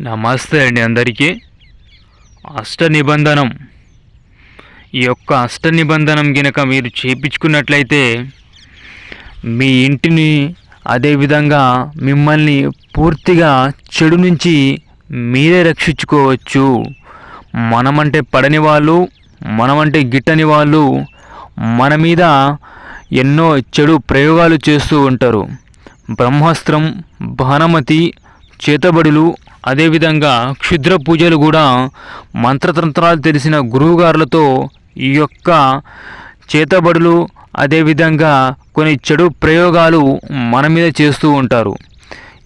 నమస్తే అండి అందరికీ. అష్ట నిబంధనం. ఈ యొక్క అష్ట నిబంధనం గినక మీరు చేపించుకున్నట్లయితే మీ ఇంటిని అదేవిధంగా మిమ్మల్ని పూర్తిగా చెడు నుంచి మీరే రక్షించుకోవచ్చు. మనమంటే పడని వాళ్ళు మనమంటే గిట్టని వాళ్ళు మన మీద ఎన్నో చెడు ప్రయోగాలు చేస్తూ ఉంటారు. బ్రహ్మాస్త్రం భానమతి చేతబడులు అదేవిధంగా క్షుద్ర పూజలు కూడా మంత్రతంత్రాలు తెలిసిన గురువుగారులతో ఈ యొక్క చేతబడులు అదేవిధంగా కొన్ని చెడు ప్రయోగాలు మన మీద చేస్తూ ఉంటారు.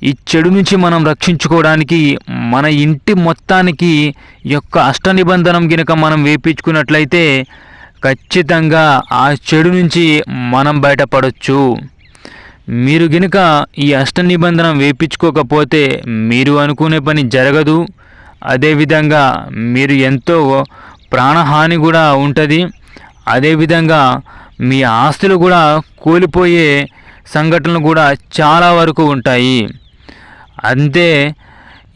ఈ చెడు నుంచి మనం రక్షించుకోవడానికి మన ఇంటి మొత్తానికి యొక్క అష్ట నిబంధనం గినక మనం వేపించుకున్నట్లయితే ఖచ్చితంగా ఆ చెడు నుంచి మనం బయటపడవచ్చు మీరు గనుక ఈ అష్ట నిబంధన వేపించుకోకపోతే మీరు అనుకునే పని జరగదు. అదేవిధంగా మీరు ఎంతో ప్రాణహాని కూడా ఉంటుంది. అదేవిధంగా మీ ఆస్తులు కూడా కూలిపోయే సంఘటనలు కూడా చాలా వరకు ఉంటాయి. అంతే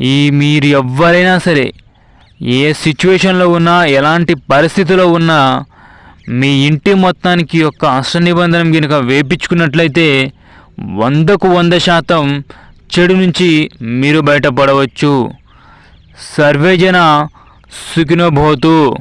ఈ మీరు ఎవ్వరైనా సరే ఏ సిచ్యువేషన్లో ఉన్నా ఎలాంటి పరిస్థితిలో ఉన్నా మీ ఇంటి మొత్తానికి యొక్క అష్ట నిబంధన కనుక వేపించుకున్నట్లయితే వందకు వంద శాతం చెడు నుంచి మీరు బయటపడవచ్చు. సర్వేజన సుఖినోభవతు